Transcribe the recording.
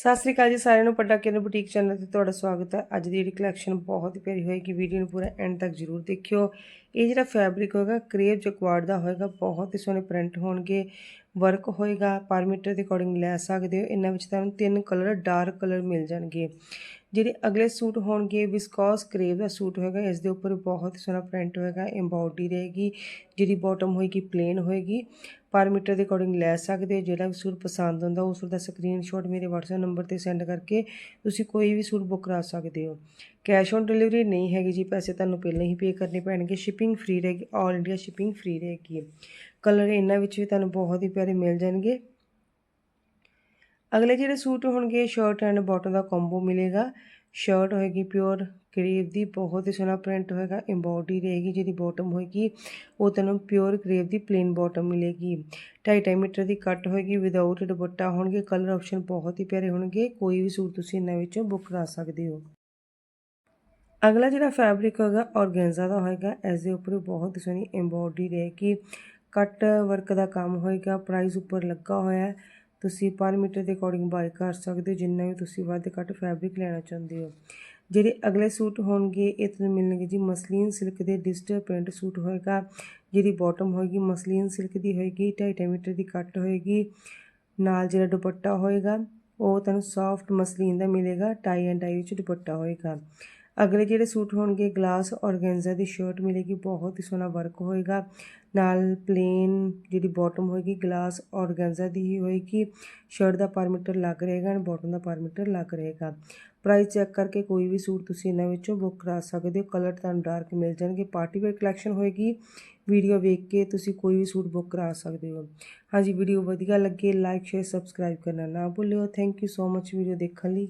ਸਤਿ ਸ੍ਰੀ ਅਕਾਲ ਜੀ ਸਾਰਿਆਂ ਨੂੰ ਪੱਡਾ ਕਿਰਨ ਬੁਟੀਕ ਚੈਨਲ ਤੇ ਤੁਹਾਡਾ ਸਵਾਗਤ ਹੈ। ਅੱਜ ਦੀ ਜਿਹੜੀ ਕਲੈਕਸ਼ਨ ਬਹੁਤ ਹੀ ਪਿਆਰੀ ਹੋਏਗੀ ਵੀਡੀਓ ਨੂੰ ਪੂਰਾ ਐਂਡ ਤੱਕ ਜ਼ਰੂਰ ਦੇਖਿਓ। ਇਹ ਜਿਹੜਾ ਫੈਬਰਿਕ ਹੋਏਗਾ ਕਰੇਪ ਜਕਵਾਰਡ ਦਾ ਹੋਏਗਾ, ਬਹੁਤ ਹੀ ਸੋਹਣੇ ਪ੍ਰਿੰਟ ਹੋਣਗੇ ਵਰਕ ਹੋਏਗਾ ਪਰ ਮੀਟਰ ਦੇ ਅਕੋਰਡਿੰਗ ਲੈ ਸਕਦੇ ਹੋ। ਇਹਨਾਂ ਵਿੱਚ ਤੁਹਾਨੂੰ ਤਿੰਨ ਕਲਰ ਡਾਰਕ ਕਲਰ ਮਿਲ ਜਾਣਗੇ। ਜਿਹੜੇ ਅਗਲੇ ਸੂਟ ਹੋਣਗੇ ਵਿਸਕੋਸ ਕਰੇਪ ਦਾ ਸੂਟ ਹੋਏਗਾ, ਇਸ ਦੇ ਉੱਪਰ ਬਹੁਤ ਹੀ ਸੋਹਣਾ ਪ੍ਰਿੰਟ ਹੋਏਗਾ ਐਮਬੋਡੀ ਰਹੇਗੀ, ਜਿਹੜੀ ਬਾਟਮ ਹੋਏਗੀ ਪਲੇਨ ਹੋਏਗੀ। ਪਰ ਮੀਟਰ ਦੇ ਅਕੋਰਡਿੰਗ ਲੈ ਸਕਦੇ ਹੋ। ਜਿਹੜਾ ਵੀ ਸੂਟ ਪਸੰਦ ਹੁੰਦਾ, ਉਸ ਦਾ ਸਕਰੀਨਸ਼ਾਟ ਮੇਰੇ WhatsApp ਨੰਬਰ ਤੇ ਸੈਂਡ ਕਰਕੇ ਤੁਸੀਂ ਕੋਈ ਵੀ ਸੂਟ ਬੁੱਕ ਕਰਾ ਸਕਦੇ ਹੋ। ਕੈਸ਼ ਔਨ ਡਿਲੀਵਰੀ ਨਹੀਂ ਹੈਗੀ ਜੀ, ਪੈਸੇ ਤੁਹਾਨੂੰ ਪਹਿਲਾਂ ਹੀ ਪੇ ਕਰਨੇ ਪੈਣਗੇ। ਸ਼ਿਪਿੰਗ ਫ੍ਰੀ ਰਹੇਗੀ ਆਲ ਇੰਡੀਆ ਸ਼ਿਪਿੰਗ ਫ੍ਰੀ ਰਹੇਗੀ ਕਲਰ ਇਹਨਾਂ ਵਿੱਚ ਵੀ ਤੁਹਾਨੂੰ ਬਹੁਤ ਹੀ ਪਿਆਰੇ ਮਿਲ ਜਾਣਗੇ। ਅਗਲੇ ਜਿਹੜੇ ਸੂਟ ਹੋਣਗੇ ਸ਼ਰਟ ਐਂਡ ਬਾਟਮ ਦਾ ਕੰਬੋ ਮਿਲੇਗਾ। ਸ਼ਰਟ ਹੋਏਗੀ ਪਿਓਰ ਕਰੇਵ ਦੀ ਬਹੁਤ ਹੀ ਸੋਹਣਾ ਪ੍ਰਿੰਟ ਹੋਏਗਾ। ਐਮਬੋਡੀ ਰਹੇਗੀ ਜਿਹੜੀ ਬਾਟਮ ਹੋਏਗੀ, ਉਹ ਤੁਹਾਨੂੰ ਪਿਓਰ ਕਰੇਵ ਦੀ ਪਲੇਨ ਬਾਟਮ ਮਿਲੇਗੀ। 2.5 ਮੀਟਰ ਦੀ ਕੱਟ ਹੋਏਗੀ ਵਿਦਆਊਟ ਦੁਪੱਟਾ ਹੋਣਗੇ ਕਲਰ ਆਪਸ਼ਨ ਬਹੁਤ ਹੀ ਪਿਆਰੇ ਹੋਣਗੇ। ਕੋਈ ਵੀ ਸੂਟ ਤੁਸੀਂ ਇਹਨਾਂ ਵਿੱਚੋਂ ਬੁੱਕ ਕਰਾ ਸਕਦੇ ਹੋ। ਅਗਲਾ ਜਿਹੜਾ ਫੈਬਰਿਕ ਹੋਏਗਾ ਔਰਗੈਂਜ਼ਾ ਦਾ ਹੋਏਗਾ। ਇਸ ਦੇ ਉੱਪਰ ਬਹੁਤ ਹੀ ਸੋਹਣੀ ਐਮਬੋਡੀ ਰਹੇਗੀ। ਕੱਟ ਵਰਕ ਦਾ ਕੰਮ ਹੋਏਗਾ ਪ੍ਰਾਈਸ ਉੱਪਰ ਲੱਗਾ ਹੋਇਆ। ਹੈ ਤੁਸੀਂ ਪਰ ਮੀਟਰ ਦੇ ਅਕੋਰਡਿੰਗ ਬਾਈ ਕਰ ਸਕਦੇ ਹੋ, ਜਿੰਨਾ ਵੀ ਤੁਸੀਂ ਵੱਧ ਘੱਟ ਫੈਬਰਿਕ ਲੈਣਾ ਚਾਹੁੰਦੇ ਹੋ। ਜਿਹੜੇ ਅਗਲੇ ਸੂਟ ਹੋਣਗੇ, ਇਹ ਤੁਹਾਨੂੰ ਮਿਲਣਗੇ ਜੀ ਮਸਲੀਨ ਸਿਲਕ ਦੇ ਡਿਜੀਟਲ ਪ੍ਰਿੰਟ ਸੂਟ ਹੋਏਗਾ ਜਿਹੜੀ ਬਾਟਮ ਹੋਏਗੀ ਮਸਲੀਨ ਸਿਲਕ ਦੀ ਹੋਏਗੀ 2.5 ਮੀਟਰ ਦੀ ਕੱਟ ਹੋਏਗੀ। ਨਾਲ ਜਿਹੜਾ ਦੁਪੱਟਾ ਹੋਏਗਾ, ਉਹ ਤੁਹਾਨੂੰ ਸੌਫਟ ਮਸਲੀਨ ਦਾ ਮਿਲੇਗਾ ਟਾਈ ਐਂਡ ਟਾਈ ਵਿੱਚ ਦੁਪੱਟਾ ਹੋਏਗਾ। ਅਗਲੇ ਜਿਹੜੇ ਸੂਟ ਹੋਣਗੇ, ਗਲਾਸ, ਔਰਗੈਂਜ਼ਾ ਦੀ ਸ਼ਰਟ ਮਿਲੇਗੀ, ਬਹੁਤ ਹੀ ਸੋਹਣਾ ਵਰਕ ਹੋਏਗਾ। ਨਾਲ ਪਲੇਨ ਜਿਹੜੀ ਬਾਟਮ ਹੋਏਗੀ, ਗਲਾਸ, ਔਰਗੈਂਜ਼ਾ ਦੀ ਹੀ ਹੋਏਗੀ। ਸ਼ਰਟ ਦਾ ਪਰ ਮੀਟਰ ਲੱਗ ਰਹੇਗਾ ਐਂਡ ਬਾਟਮ ਦਾ ਪਰ ਮੀਟਰ ਲੱਗ ਰਹੇਗਾ। ਪ੍ਰਾਈਸ ਚੈੱਕ ਕਰਕੇ ਕੋਈ ਵੀ ਸੂਟ ਤੁਸੀਂ ਇਹਨਾਂ ਵਿੱਚੋਂ ਬੁੱਕ ਕਰਾ ਸਕਦੇ ਹੋ। ਕਲਰ ਤੁਹਾਨੂੰ ਡਾਰਕ ਮਿਲ ਜਾਣਗੇ। ਪਾਰਟੀ ਵੇਅਰ ਕਲੈਕਸ਼ਨ ਹੋਏਗੀ। ਵੀਡੀਓ ਵੇਖ ਕੇ ਤੁਸੀਂ ਕੋਈ ਵੀ ਸੂਟ ਬੁੱਕ ਕਰਾ ਸਕਦੇ ਹੋ। ਹਾਂਜੀ ਵੀਡੀਓ ਵਧੀਆ ਲੱਗੇ ਲਾਈਕ ਸ਼ੇਅਰ ਸਬਸਕ੍ਰਾਈਬ ਕਰਨਾ ਨਾ ਭੁੱਲਿਓ। Thank you so much video ਦੇਖਣ ਲਈ।